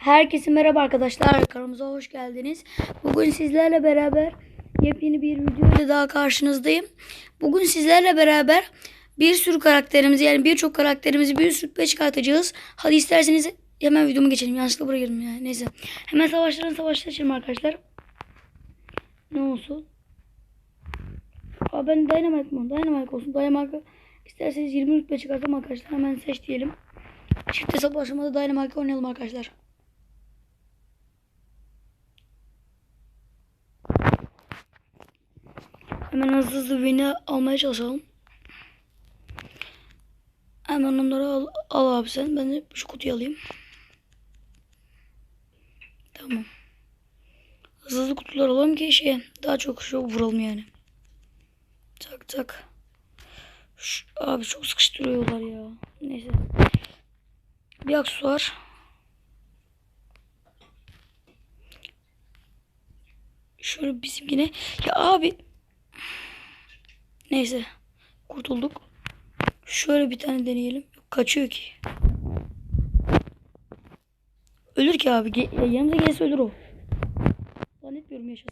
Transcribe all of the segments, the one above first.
Herkese merhaba arkadaşlar. Kanalımıza hoş geldiniz. Bugün sizlerle beraber yepyeni bir video ile daha karşınızdayım. Bugün sizlerle beraber bir sürü karakterimizi yani birçok karakterimizi bir sürü çıkartacağız. Hadi isterseniz hemen videomu geçelim. Yanlışlıkla buraya girdim ya. Neyse. Hemen savaşların savaşları açalım arkadaşlar. Ne olsun? Aa ben Dynamite mı? Dynamite olsun. Dynamite isterseniz 20 rütbe çıkartalım arkadaşlar. Hemen seç diyelim. Çift hesap aşamada Dynamite oynayalım arkadaşlar. Hemen hızlı hızlı win'i almaya çalışalım. Hemen onları al, al abi sen. Ben de şu kutuyu alayım. Tamam. Hızlı hızlı kutular alalım ki şey daha çok şu vuralım yani. Tak tak. Şu, abi çok sıkıştırıyorlar ya. Neyse. Bir aksesuar. Şöyle bizimkine. Ya abi. Neyse. Kurtulduk. Şöyle bir tane deneyelim. Kaçıyor ki. Ölür ki abi. Ge ya yanımıza gelse ölür o. Zannetmiyorum yaşasın.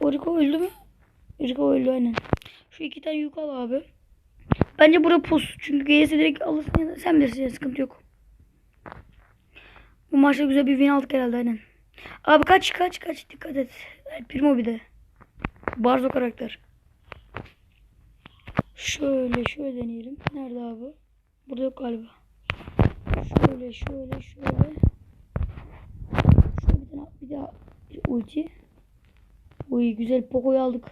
O Rico öldü mü? Rico öldü aynen. Şu iki tane yük al abi. Bence bura pus. Çünkü gelirse direkt alırsın ya sen bilirsin ya sıkıntı yok. Bu maçta güzel bir win aldık herhalde aynen. Abi kaç kaç kaç dikkat et. El Primo bir de. Barzo karakter. Şöyle şöyle deneyelim. Nerede abi? Burada yok galiba. Şöyle şöyle şöyle. Şöyle bir tane bir daha ulti. Uy güzel Poco'yu aldık.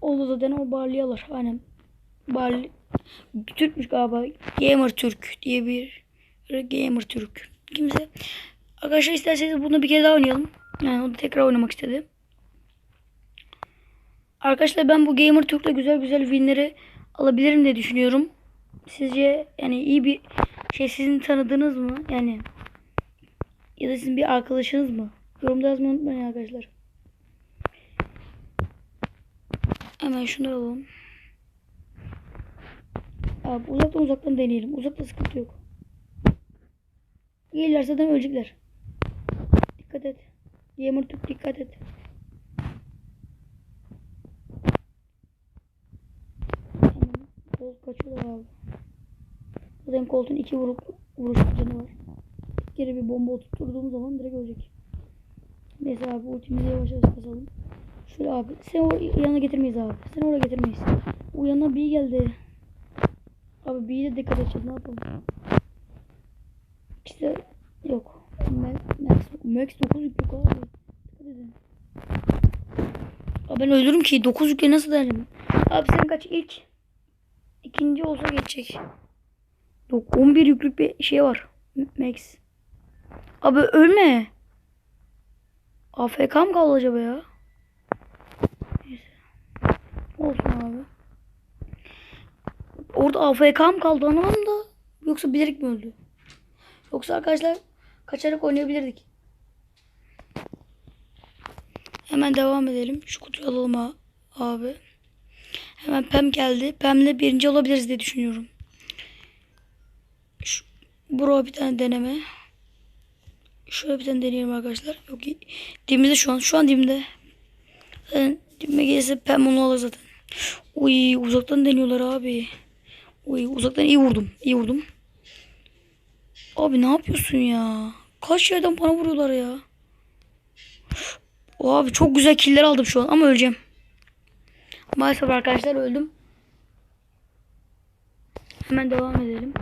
Oldu zaten o Barley'i alır. Aynen. Barley. Türkmüş galiba. Gamer Türk diye bir Gamer Türk. Kimse. Arkadaşlar isterseniz bunu bir kere daha oynayalım. Yani onu tekrar oynamak istedi. Arkadaşlar ben bu Gamer Türk'le güzel güzel winleri alabilirim diye düşünüyorum. Sizce yani iyi bir şey sizin tanıdığınız mı? Yani ya da sizin bir arkadaşınız mı? Yorumda yazmayı unutmayın arkadaşlar. Hemen şunları alalım. Abi uzaktan uzaktan deneyelim. Uzakta sıkıntı yok. Gelirler zaten ölecekler. Dikkat et. Gamer Türk dikkat et. Hemen Colt kaçıyorlar abi. Zaten Colt'un iki vurup vuruş canı var. Geri bir bomba oturtturduğum zaman direkt ölecek. Neyse abi ultimizi yavaş yavaş basalım. Şöyle abi. Sen o yanına getirmeyiz abi. Sen oraya getirmeyiz. O yanına bir geldi. Abi bir de dikkat edeceğiz. Ne yapalım? İşte yok. Max, Max, Max 9 yük yok abi. Dikkat edin. Abi ben ölürüm ki 9 yükle nasıl dayanacağım? Abi sen kaç ilk? İkinci olsa geçecek. Yok 11 yüklük bir şey var. Max. Abi ölme. AFK mı kaldı acaba ya? Neyse. Olsun abi. Orada AFK mı kaldı anlamadım da. Yoksa bilerek mi öldü? Yoksa arkadaşlar kaçarak oynayabilirdik. Hemen devam edelim. Şu kutuyu alalım ha- abi. Hemen Pem geldi. Pem'le birinci olabiliriz diye düşünüyorum. Şu, bro bir tane deneme. Şöyle bir tane deneyelim arkadaşlar. Yok dibimde şu an. Şu an dibimde. Zaten dibime gelirse Pem onu alır zaten. Uy uzaktan deniyorlar abi. Uy uzaktan iyi vurdum. İyi vurdum. Abi ne yapıyorsun ya? Kaç yerden bana vuruyorlar ya? O abi çok güzel killer aldım şu an ama öleceğim. Maalesef arkadaşlar öldüm. Hemen devam edelim.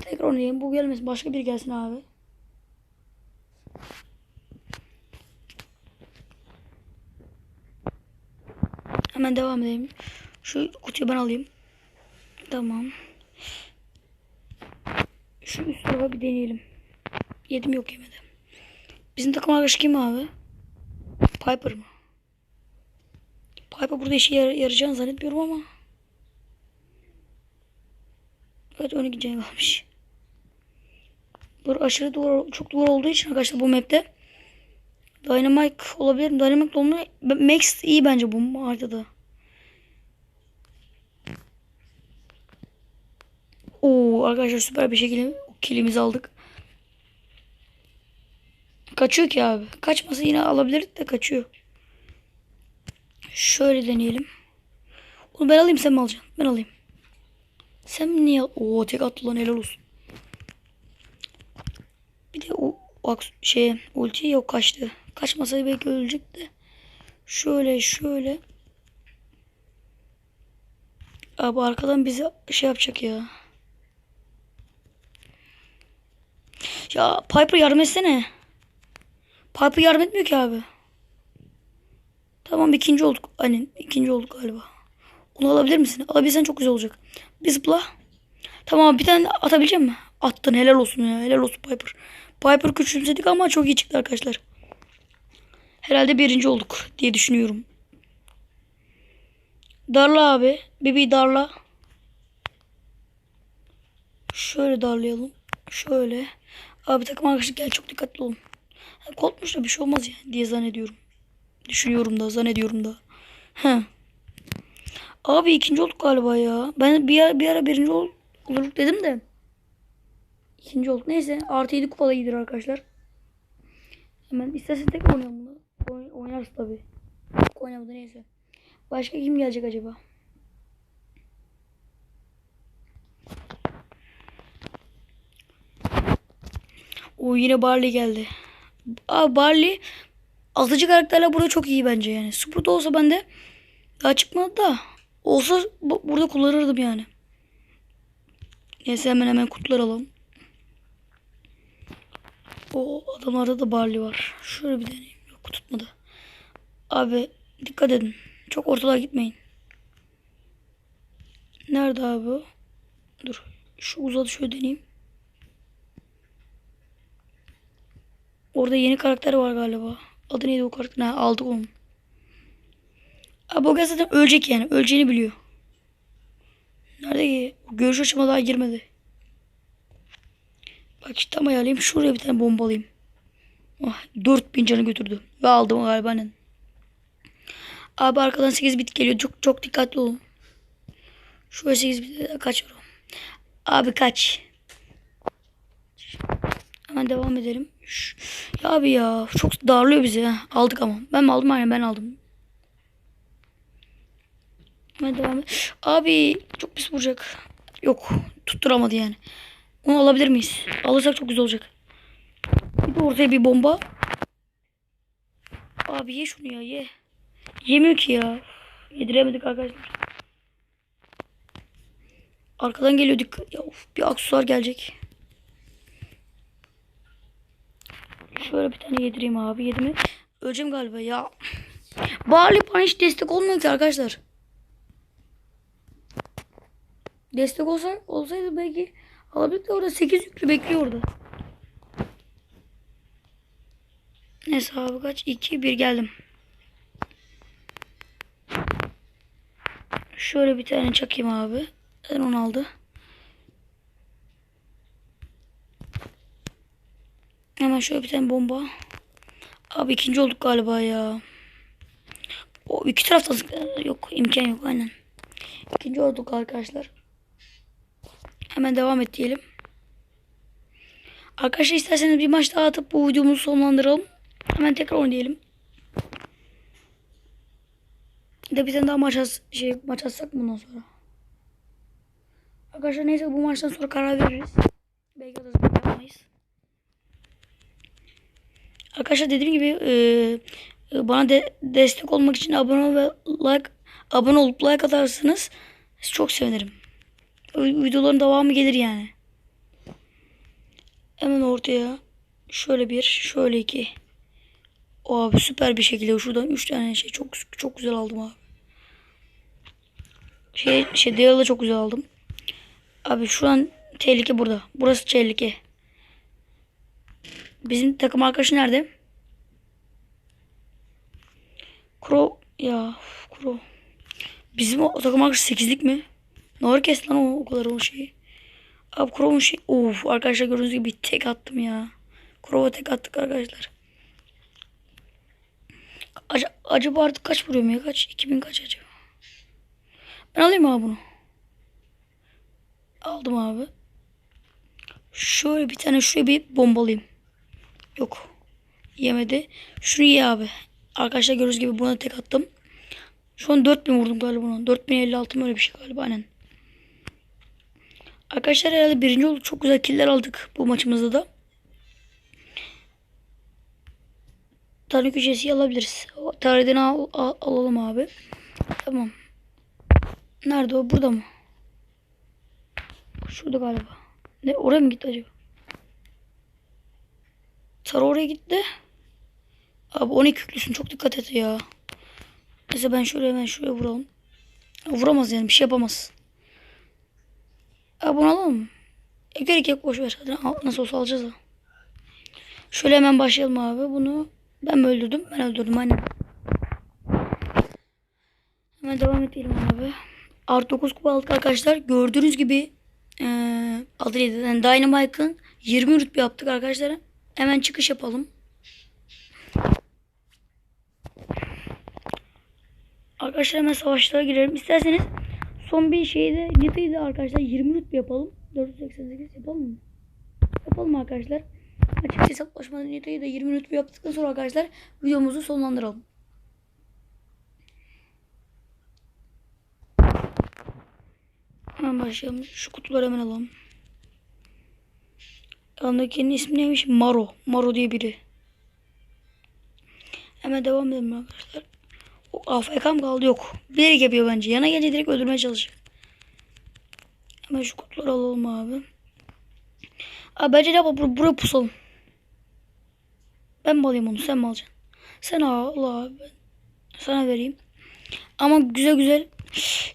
Tekrar oynayayım. Bu gelmesin. Başka biri gelsin abi. Hemen devam edelim. Şu kutuyu ben alayım. Tamam. Şu üst tarafa bir deneyelim. Yedim yok yemedim. Bizim takım arkadaşı kim abi? Piper mı? Piper burada işe yar yarayacağını zannetmiyorum ama. Evet 12 can kalmış. Dur aşırı duvar, çok duvar olduğu için arkadaşlar bu map'te Dynamite olabilir. Dynamite olmuyor. Max iyi bence bu haritada. Oo arkadaşlar süper bir şekilde kilimizi aldık. Kaçıyor ki abi. Kaçmasa yine alabilirdik de kaçıyor. Şöyle deneyelim. Onu ben alayım sen mi alacaksın? Ben alayım. Sen niye? Oo tek attı lan helal olsun. Bir de o, şey ulti yok kaçtı. Kaçmasa belki ölecekti. Şöyle şöyle. Abi arkadan bizi şey yapacak ya. Ya Piper yardım etsene. Piper yardım etmiyor ki abi. Tamam ikinci olduk. Aynen ikinci olduk galiba. Onu alabilir misin? Alabilirsen çok güzel olacak. Bir zıpla. Tamam bir tane atabilecek misin? Attın helal olsun ya. Helal olsun Piper. Piper küçümsedik ama çok iyi çıktı arkadaşlar. Herhalde birinci olduk diye düşünüyorum. Darla abi. Bibi darla. Şöyle darlayalım. Şöyle. Abi takım arkadaşı gel çok dikkatli olun. Korkmuş da bir şey olmaz ya diye zannediyorum. Düşünüyorum da zannediyorum da. He. Abi ikinci olduk galiba ya. Ben bir ara, bir ara birinci ol, olurduk dedim de. İkinci olduk. Neyse artı 7 kupada iyidir arkadaşlar. Hemen istersen tek oynayalım bunu. Oyn oynarız tabi. Oynamadı neyse. Başka kim gelecek acaba? O yine Barley geldi. Abi Barley atıcı karakterler burada çok iyi bence yani. Sprout olsa bende daha çıkmadı da olsa bu- burada kullanırdım yani. Neyse hemen hemen kutular alalım. O adamlarda da Barley var. Şöyle bir deneyeyim. Yok tutmadı. Abi dikkat edin. Çok ortalığa gitmeyin. Nerede abi? Dur. Şu uzadı şöyle deneyeyim. Orada yeni karakter var galiba. Adı neydi o karakter? Ha, aldık onu. Abi o zaten ölecek yani. Öleceğini biliyor. Nerede ki? Görüş açıma daha girmedi. Bak işte tam ayarlayayım. Şuraya bir tane bomba alayım. Oh, 4000 canı götürdü. Ve aldım galiba annen. Abi arkadan 8 bit geliyor. Çok çok dikkatli olun. Şuraya 8 bit kaç var? Abi kaç. Hemen devam edelim. Şş, Ya abi ya çok darlıyor bizi. Aldık ama. Ben mi aldım? Aynen ben aldım. Hemen devam et. Abi çok pis vuracak. Yok tutturamadı yani. Onu alabilir miyiz? Alırsak çok güzel olacak. Bir de ortaya bir bomba. Abi ye şunu ya ye. Yemiyor ki ya. Yediremedik arkadaşlar. Arkadan geliyorduk. Ya of, bir aksesuar gelecek. Şöyle bir tane yedireyim abi. Yedi mi? Öleceğim galiba ya. Barley bana hiç destek olmuyor ki arkadaşlar. Destek olsa, olsaydı belki alabilirdik de orada 8 yüklü bekliyor orada. Neyse abi kaç? 2 1 geldim. Şöyle bir tane çakayım abi. Sen onu aldı. Hemen şöyle bir tane bomba. Abi ikinci olduk galiba ya. O iki taraftan yok imkan yok aynen. İkinci olduk arkadaşlar. Hemen devam et diyelim. Arkadaşlar isterseniz bir maç daha atıp bu videomuzu sonlandıralım. Hemen tekrar oynayalım. De bir tane daha maç, as- şey, maç atsak bundan sonra? Arkadaşlar neyse bu maçtan sonra karar veririz. Belki atarız belki yapmayız. Arkadaşlar dediğim gibi e, e, bana de, destek olmak için abone ve like abone olup like atarsanız çok sevinirim. Videoların devamı gelir yani. Hemen ortaya şöyle bir, şöyle iki. O abi süper bir şekilde şuradan üç tane şey çok çok güzel aldım abi. Şey şey Dale'ı çok güzel aldım. Abi şu an tehlike burada. Burası tehlike. Bizim takım arkadaşı nerede? Kuro ya Kuro. Bizim o takım arkadaşı 8'lik mi? Ne var kes lan o, o kadar o şeyi. Abi Kuro'nun şey. Of arkadaşlar gördüğünüz gibi tek attım ya. Kuro'ya tek attık arkadaşlar. Ac- acaba artık kaç vuruyorum ya? Kaç? 2000 kaç acaba? Ben alayım abi bunu. Aldım abi. Şöyle bir tane şuraya bir bombalayayım. Yok. Yemedi. Şunu ye abi. Arkadaşlar gördüğünüz gibi buna tek attım. Şu an 4000 vurdum galiba buna. 4056 mı öyle bir şey galiba aynen. Arkadaşlar herhalde birinci olduk. Çok güzel killer aldık bu maçımızda da. Tanrı köşesi alabiliriz. O Tarihten al, al- alalım abi. Tamam. Nerede o? Burada mı? Şurada galiba. Ne oraya mı gitti acaba? Sarı oraya gitti. Abi 12 yüklüsün çok dikkat et ya. Neyse ben şöyle hemen şuraya vuralım. Vuramaz yani bir şey yapamaz. Abi bunu alalım mı? E, gerek yok boş ver. Zaten al- nasıl olsa alacağız da. Şöyle hemen başlayalım abi. Bunu ben mi öldürdüm? Ben öldürdüm aynen. Hemen devam edelim abi. Art 9 kupa aldık arkadaşlar. Gördüğünüz gibi eee adı neydi? Yani Dynamite'ın 20 rütbe yaptık arkadaşlar. Hemen çıkış yapalım. Arkadaşlar hemen savaşlara girelim. İsterseniz son bir şeyde Nita'yı da arkadaşlar 20 rütbe yapalım. 488 yapalım mı? Yapalım arkadaşlar. Açık hesaplaşmada Nita'yı da 20 rütbe yaptıktan sonra arkadaşlar videomuzu sonlandıralım. Hemen başlayalım. Şu kutuları hemen alalım. Yanındakinin ismi neymiş? Maro. Maro diye biri. Hemen devam edelim arkadaşlar. O AFK mı kaldı? Yok. Bilerek yapıyor bence. Yana gelince direkt öldürmeye çalışıyor. Hemen şu kutuları alalım abi. Abi bence ne? Bur- Buraya pusalım. Ben mi alayım onu? Sen mi alacaksın? Sen al abi. Sana vereyim. Ama güzel güzel.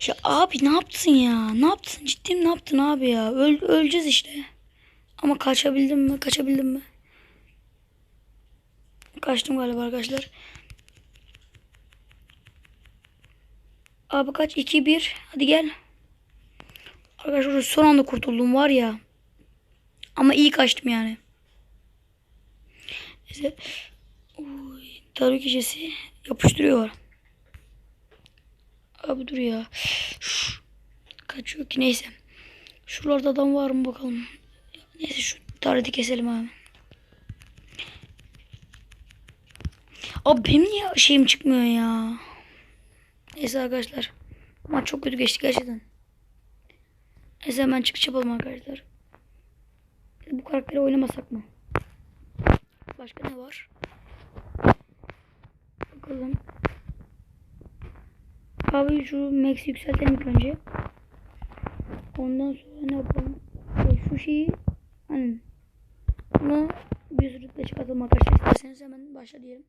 Ya abi ne yaptın ya? Ne yaptın? Ciddi mi ne yaptın abi ya? Öl, öleceğiz işte. Ama kaçabildim mi? Kaçabildim mi? Kaçtım galiba arkadaşlar. Abi kaç? 2-1. Hadi gel. Arkadaşlar son anda kurtuldum var ya. Ama iyi kaçtım yani. Neyse. Oy, köşesi yapıştırıyor. Abi dur ya. Şş, Kaçıyor ki neyse. Şuralarda adam var mı bakalım. Neyse şu tarihte keselim abi. Abi benim niye şeyim çıkmıyor ya? Neyse arkadaşlar. Maç çok kötü geçti gerçekten. Neyse hemen çıkış yapalım arkadaşlar. Bu karakteri oynamasak mı? Başka ne var? Bakalım. Abi şu Max yükseltelim ilk önce. Ondan sonra ne yapalım? Şu şeyi hani bunu bir sürükle çıkartalım arkadaşlar. İsterseniz hemen başla diyelim.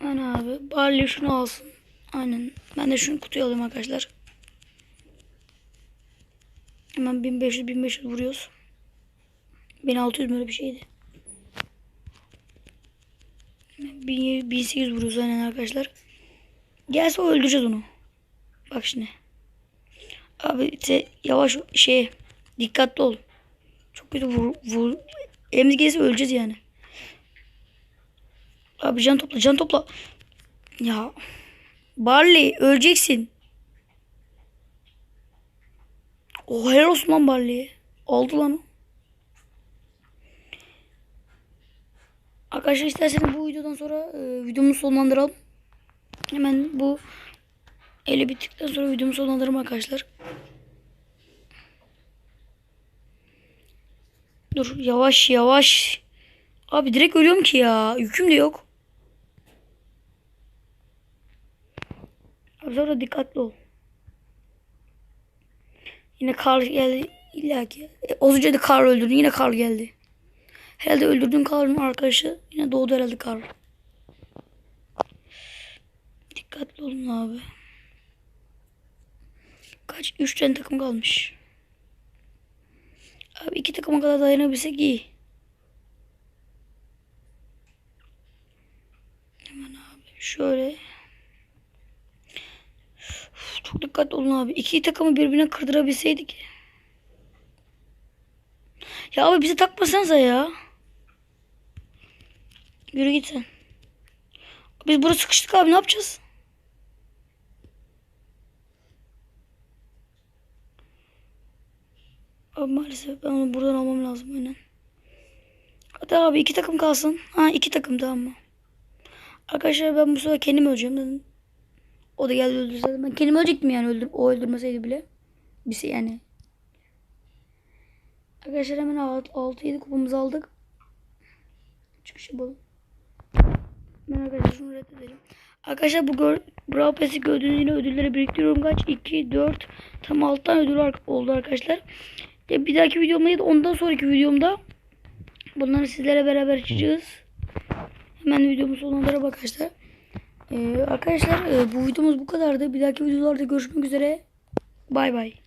Aynen abi. Barley şunu alsın. Aynen. Ben de şunu kutuya alayım arkadaşlar. Hemen 1500 1500 vuruyoruz. 1600 böyle bir şeydi. 1700, 1800 vuruyoruz aynen arkadaşlar. Gelse öldüreceğiz onu. Bak şimdi. Abi işte yavaş şey dikkatli ol. Çok kötü vur, vur. Elimiz gelirse öleceğiz yani. Abi can topla can topla. Ya. Barley öleceksin. O helal olsun lan Barley'e. Aldı lan o. Arkadaşlar isterseniz bu videodan sonra e, videomuzu sonlandıralım. Hemen bu ele bittikten sonra videomu sonlandırırım arkadaşlar. Dur yavaş yavaş. Abi direkt ölüyorum ki ya. Yüküm de yok. Abi sonra dikkatli ol. Yine Karl geldi. İlla ki. E, az önce de Karl öldürdün. Yine Karl geldi. Herhalde öldürdüğün Karl'ın arkadaşı yine doğdu herhalde Karl. Dikkatli olun abi. Kaç? Üç tane takım kalmış. Abi iki takıma kadar dayanabilsek iyi. Hemen abi şöyle. Uf, çok dikkatli olun abi. İki takımı birbirine kırdırabilseydik. Ya abi bize takmasanıza ya. Yürü git sen. Biz burada sıkıştık abi ne yapacağız? Abi maalesef ben onu buradan almam lazım aynen. Hadi abi iki takım kalsın. Ha iki takım tamam mı? Arkadaşlar ben bu sefer kendim öleceğim dedim. O da geldi öldü zaten. Ben kendim ölecektim yani öldür o öldürmeseydi bile. Bir şey yani. Arkadaşlar hemen 6-7 kupamızı aldık. Çıkış yapalım. Arkadaşlar şunu reddedelim. Arkadaşlar bu gör, Brawl Pass'i gördüğünüz yine ödülleri biriktiriyorum. Kaç? 2, 4, tam 6 tane ödül oldu arkadaşlar. Ya bir dahaki videomda ya da ondan sonraki videomda bunları sizlere beraber açacağız. Hemen videomu sonlandıralım arkadaşlar. Ee, arkadaşlar e, bu videomuz bu kadardı. Bir dahaki videolarda görüşmek üzere. Bay bay.